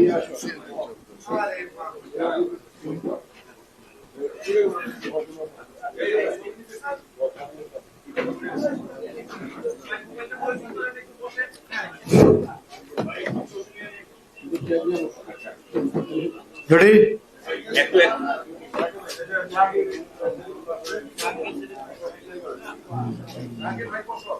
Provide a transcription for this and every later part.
বলল এই জন্য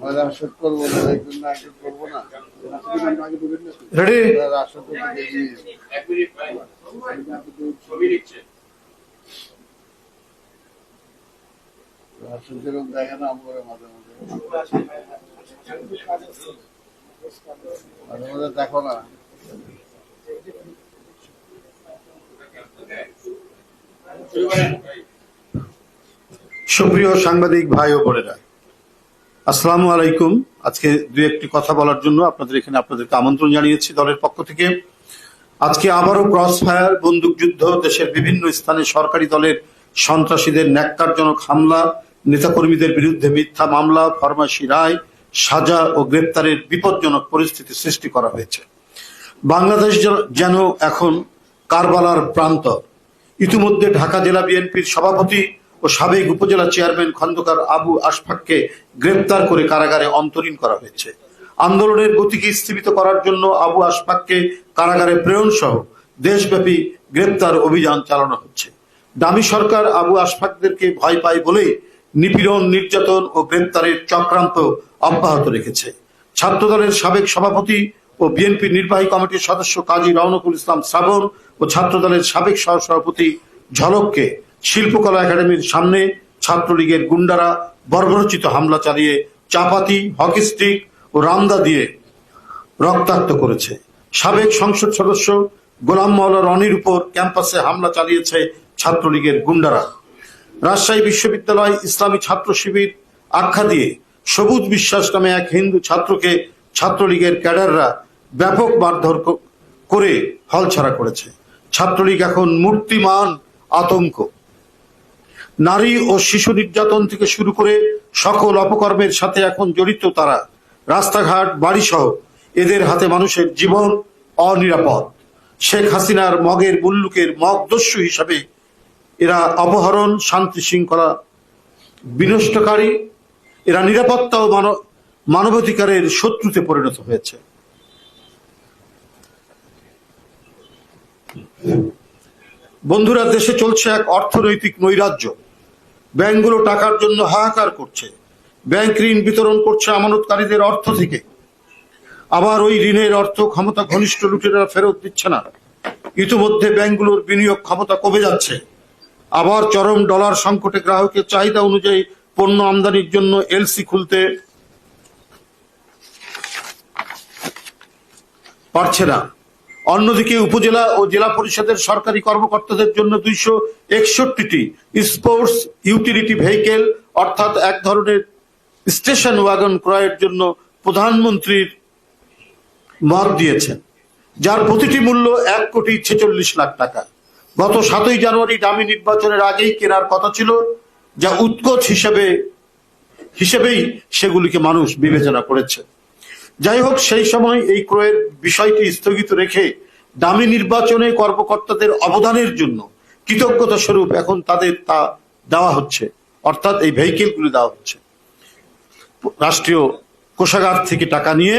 ম্যাডাম করব না একজন না একজন করব না। রেডি রাষ্ট্র তো দেখি রাষ্ট্র যেরকম দেখে না আমরা মাঝে মাঝে। মাঝে মাঝে দেখো না। সুপ্রিয় সাংবাদিক ভাই ও বোনেরা, আসসালামু আলাইকুম। আজকে দুই একটি কথা বলার জন্য আপনাদের এখানে আপনাদেরকে আমন্ত্রণ জানিয়েছি দলের পক্ষ থেকে। আজকে আবারও ক্রস ফায়ার বন্দুকযুদ্ধ দেশের বিভিন্ন স্থানে সরকারি দলের সন্ত্রাসীদের ন্যাক্কারজনক হামলা, নেতাকর্মীদের বিরুদ্ধে মিথ্যা মামলা ফরমাসি রায়, সাজা ও গ্রেপ্তারের বিপজ্জনক পরিস্থিতি সৃষ্টি করা হয়েছে। বাংলাদেশ যেন এখন কারবালার প্রান্ত ইতিমধ্যে ঢাকা জেলা বিএনপির সভাপতি ও সাবেক উপজেলা চেয়ারম্যান খন্দকার আবু আশফাককে গ্রেপ্তার করে কারাগারে অন্তরীণ করা হয়েছে। আন্দোলনের গতিকে স্থীমিত করার জন্য আবু আশফাককে কারাগারে প্রেরণ সহ দেশব্যাপী গ্রেপ্তার অভিযান চালানো হচ্ছে। দামি সরকার আবু আশফাকদেরকে ভয় পায় বলেই নিপীড়ন, নির্যাতন ও গ্রেপ্তারের চক্রান্ত অব্যাহত রেখেছে। ছাত্রদলের সাবেক সভাপতি ও বিএনপি নির্বাহী কমিটির সদস্য কাজী রওনকুল ইসলাম শ্রাবণ ও ছাত্রদলের সাবেক সহসভাপতি ঝলককে শিল্পকলা একাডেমির সামনে ছাত্রলীগের গুন্ডারা বর্বরচিত হামলা চালিয়ে চাপাতি, হকি স্টিক ও রামদা দিয়ে রক্তাক্ত করেছে। সাবেক সংসদ সদস্য গোলাম মাওলা রনির উপর ক্যাম্পাসে হামলা চালিয়েছে ছাত্রলীগের গুন্ডারা। রাজশাহী বিশ্ববিদ্যালয় ইসলামী ছাত্র শিবির আখ্যা দিয়ে সবুজ বিশ্বাস নামে এক হিন্দু ছাত্রকে ছাত্রলীগের ক্যাডাররা ব্যাপক মারধর করে হলছাড়া করেছে। ছাত্রলীগ এখন মূর্তিমান আতঙ্ক। নারী ও শিশু নির্যাতন থেকে শুরু করে সকল অপকর্মের সাথে এখন জড়িত তারা। রাস্তাঘাট, বাড়িসহ এদের হাতে মানুষের জীবন অনিরাপদ। শেখ হাসিনার মগের মুল্লুকের মগদস্যু হিসাবে এরা অপহরণ, শান্তি শৃঙ্খলা বিনষ্টকারী, এরা নিরাপত্তা ও মানব- মানবাধিকারের শত্রুতে পরিণত হয়েছে। বন্ধুরা, দেশে চলছে এক অর্থনৈতিক নৈরাজ্য। ব্যাংকগুলো টাকার জন্য হাহাকার করছে। ব্যাংক ঋণ বিতরণ করছে আমানতকারীদের অর্থ থেকে। আবার ওই ঋণের অর্থ ক্ষমতা ঘনিষ্ঠ লুটেরা ফেরত দিচ্ছে না। ইতিমধ্যে ব্যাংকগুলোর বিনিয়োগ ক্ষমতা কমে যাচ্ছে। আবার চরম ডলার সংকটে গ্রাহকের চাহিদা অনুযায়ী পণ্য আমদানির জন্য এলসি খুলতে পারছে না। অন্যদিকে উপজেলা ও জেলা পরিষদের সরকারি কর্মকর্তাদের জন্য দুইশো একষট্টিটি স্পোর্টস ইউটিলিটি ভেহিকেল, অর্থাৎ এক ধরনের স্টেশন ওয়াগন ক্রয়ের জন্য প্রধানমন্ত্রীর মত দিয়েছেন, যার প্রতিটি মূল্য এক কোটি ছেচল্লিশ লাখ টাকা। গত সাতই জানুয়ারি ডামি নির্বাচনের আগেই কেনার কথা ছিল, যা উৎকোচ হিসেবে হিসেবেই সেগুলিকে মানুষ বিবেচনা করেছে। যাই হোক সেই সময় এই ক্রয়ের বিষয়টি স্থগিত রেখে দামি নির্বাচনে কর্মকর্তাদের অবদানের জন্য কৃতজ্ঞতা স্বরূপ এখন তাদের তা দেওয়া হচ্ছে, অর্থাৎ এই ভেহিকেলগুলি দেওয়া হচ্ছে। রাষ্ট্রীয় কোষাগার থেকে টাকা নিয়ে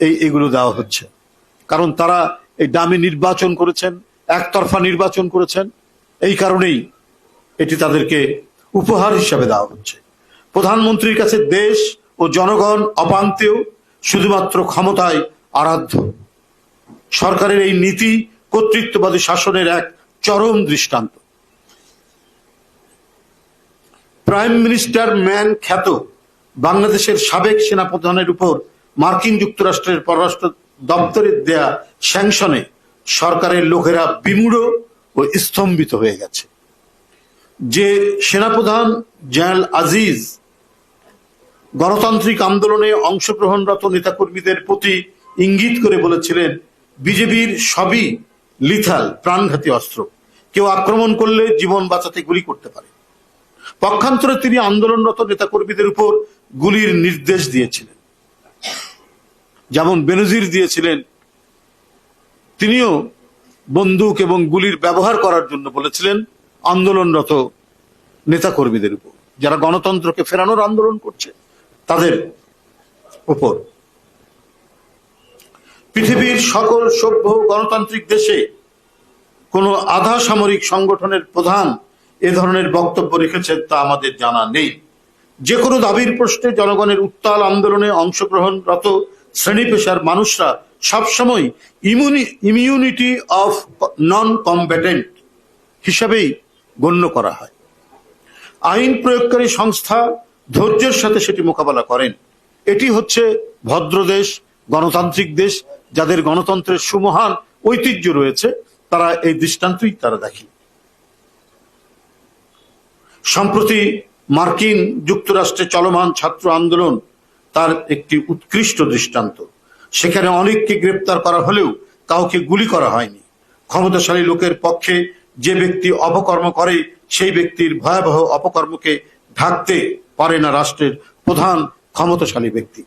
এই, এগুলো দেওয়া হচ্ছে। কারণ তারা এই দামি নির্বাচন করেছেন, একতরফা নির্বাচন করেছেন, এই কারণেই এটি তাদেরকে উপহার হিসাবে দেওয়া হচ্ছে। প্রধানমন্ত্রীর কাছে দেশ ও জনগণ অপান্তেও শুধুমাত্র ক্ষমতায় আরাধ্য। সরকারের এই নীতি কর্তৃত্ববাদী শাসনের এক চরম দৃষ্টান্ত। প্রাইম মিনিস্টার ম্যান খ্যাত বাংলাদেশের সাবেক সেনাপ্রধানের উপর মার্কিন যুক্তরাষ্ট্রের পররাষ্ট্র দপ্তরের দেয়া স্যাংশনে সরকারের লোকেরা বিমূঢ় ও স্তম্ভিত হয়ে গেছে। যে সেনাপ্রধান জেনারেল আজিজ গণতান্ত্রিক আন্দোলনে অংশগ্রহণরত নেতাকর্মীদের প্রতি ইঙ্গিত করে বলেছিলেন, বিজেপির সবই লিথাল, প্রাণঘাতী অস্ত্র। কেউ আক্রমণ করলে জীবন বাঁচাতে গুলি করতে পারে। পক্ষান্তরে তিনি আন্দোলনরত নেতাকর্মীদের উপর গুলির নির্দেশ দিয়েছিলেন। যেমন বেনজির দিয়েছিলেন, তিনিও বন্দুক এবং গুলির ব্যবহার করার জন্য বলেছিলেন আন্দোলনরত নেতাকর্মীদের উপর। যারা গণতন্ত্রকে ফেরানোর আন্দোলন করছে। তাদের উপর। পৃথিবীর সকল সভ্য গণতান্ত্রিক দেশে কোনো আধা সামরিক সংগঠনের প্রধান এ ধরনের বক্তব্য রেখেছেন তা আমাদের জানা নেই। যে কোনো দাবির প্রশ্নে জনগণের উত্তাল আন্দোলনে অংশগ্রহণরত শ্রেণি পেশার মানুষরা সবসময় ইমিউনি ইমিউনিটি অফ নন কম্ব্যাটেন্ট হিসাবেই গণ্য করা হয়। আইন প্রয়োগকারী সংস্থা ধৈর্যের সাথে সেটি মোকাবেলা করেন। এটি হচ্ছে ভদ্র দেশ, গণতান্ত্রিক দেশ, যাদের গণতন্ত্রের সুমহান ঐতিহ্য রয়েছে, তারা এই দৃষ্টান্তই তারা দেখে সম্প্রতি মার্কিন যুক্তরাষ্ট্রে চলমান ছাত্র আন্দোলন তার একটি উৎকৃষ্ট দৃষ্টান্ত। সেখানে অনেককে গ্রেপ্তার করা হলেও কাউকে গুলি করা হয়নি। ক্ষমতাশালী লোকের পক্ষে যে ব্যক্তি অপকর্ম করে, সেই ব্যক্তির ভয়াবহ অপকর্মকে ঢাকতে পারে না রাষ্ট্রের প্রধান ক্ষমতাশালী ব্যক্তি।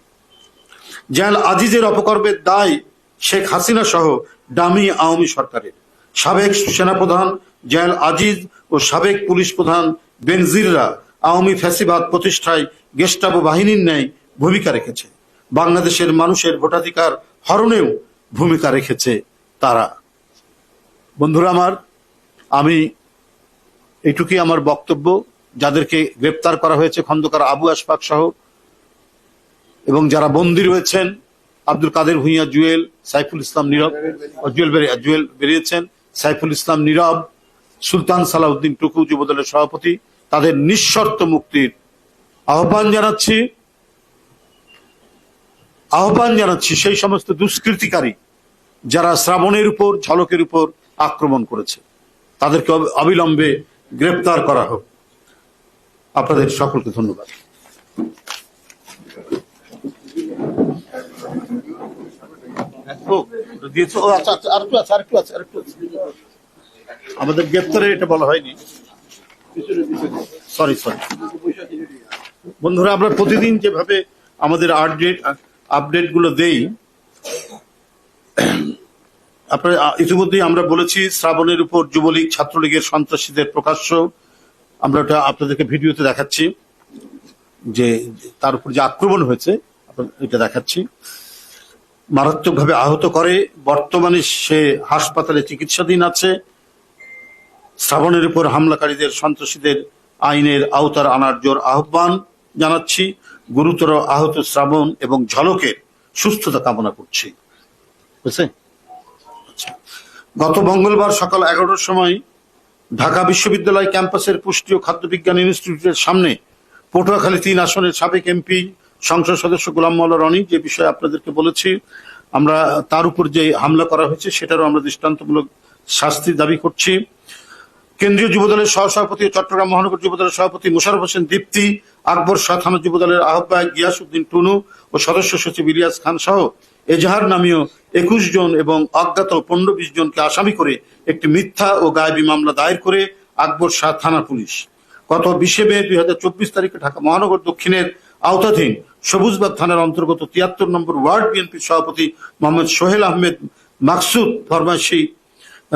জেনারেল আজিজের অপকর্মের দায় শেখ হাসিনা সহ ডামি আওয়ামী সরকারের। সাবেক সেনাপ্রধান জেনারেল আজিজ ও সাবেক পুলিশ প্রধান বেনজিররা আওয়ামী ফ্যাসিবাদ প্রতিষ্ঠায় গেস্টাবো বাহিনীর ন্যায় ভূমিকা রেখেছে। বাংলাদেশের মানুষের ভোটাধিকার হরণেও ভূমিকা রেখেছে তারা। বন্ধুরা আমার, আমি এটুকুই আমার বক্তব্য। যাদেরকে গ্রেপ্তার করা হয়েছে খন্দকার আবু আশফাক সহ, এবং যারা বন্দী রয়েছেন, আব্দুল কাদের ভুঁইয়া জুয়েল, সাইফুল ইসলাম নীরব, জুয়েল জুয়েল বেরিয়েছেন, সাইফুল ইসলাম নীরব, সুলতান সালাউদ্দিন টুকু যুবদলের সভাপতি, তাদের নিঃশর্ত মুক্তির আহ্বান জানাচ্ছি। আহ্বান জানাচ্ছি সেই সমস্ত দুষ্কৃতিকারী যারা শ্রাবণের উপর, ঝলকের উপর আক্রমণ করেছে। তাদেরকে অবিলম্বে গ্রেপ্তার করা হোক। আপনাদের সকলকে ধন্যবাদ। আচ্ছা, আচ্ছা। আমাদের গ্রেপ্তারে এটা বলা হয়নি। সরি সরি বন্ধুরা আমরা প্রতিদিন যেভাবে আমাদের আপডেট আপডেটগুলো দেই আপনার ইতিমধ্যেই আমরা বলেছি শ্রাবণের উপর যুবলীগ ছাত্রলীগের সন্ত্রাসীদের প্রকাশ্য আমরা ওটা আপনাদেরকে ভিডিওতে দেখাচ্ছি, যে তার উপর যে আক্রমণ হয়েছে এটা দেখাচ্ছি। মারাত্মকভাবে আহত করে, বর্তমানে সে হাসপাতালে চিকিৎসাধীন আছে। শ্রাবণের উপর হামলাকারীদের সন্ত্রাসীদের আইনের আওতার আনার জোর আহ্বান জানাচ্ছি। গুরুতর আহত শ্রাবণ এবং ঝলকের সুস্থতা কামনা করছি। বুঝছে আচ্ছা। গত মঙ্গলবার সকাল এগারোটার সময় ঢাকা বিশ্ববিদ্যালয় ক্যাম্পাসের পুষ্টি ও খাদ্য বিজ্ঞান ইনস্টিটিউটের সামনে পটুয়াখালী তিন আসনের সাবেক এমপি, সংসদ সদস্য গোলাম মোল্লা রনি যে বিষয়ে আপনাদেরকে বলেছি, আমরা তার উপর যে হামলা করা হয়েছে সেটারও আমরা দৃষ্টান্তমূলক শাস্তি দাবি করছি। কেন্দ্রীয় যুবদলের সহসভাপতি চট্টগ্রাম মহানগর যুবদলের সভাপতি মোশারফ হোসেন দীপ্তি, আকবর শাহ থানা যুবদলের আহ্বায়ক গিয়াসউদ্দিন টুনু ও সদস্য সচিব ইলিয়াস খান সহ এজাহার নামীয় একুশ জন এবং অজ্ঞাত পনেরো বিশ জনকে আসামি করে একটি মিথ্যা ও গায়েবী মামলা দায়ের করে আকবর শাহ থানা পুলিশ। গত বিশে মে দুই হাজার চব্বিশ তারিখে ঢাকা মহানগর দক্ষিণের আওতাধীন সবুজবাগ থানার অন্তর্গত তিয়াত্তর নম্বর ওয়ার্ড বিএনপির সভাপতি মোহাম্মদ সোহেল আহমেদ মাকসুদ ফরমাসি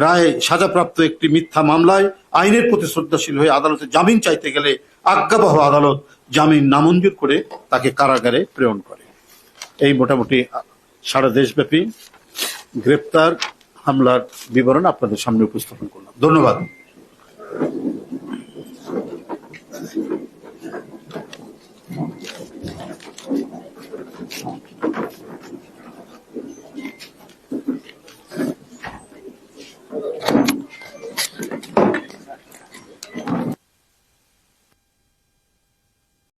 রায় সাজাপ্রাপ্ত একটি মিথ্যা মামলায় আইনের প্রতি শ্রদ্ধাশীল হয়ে আদালতে জামিন চাইতে গেলে আজ্ঞাবহ আদালত জামিন নামঞ্জুর করে তাকে কারাগারে প্রেরণ করে। এই মোটামুটি সারা দেশব্যাপী গ্রেপ্তার হামলার বিবরণ আপনাদের সামনে উপস্থাপন করলাম। ধন্যবাদ।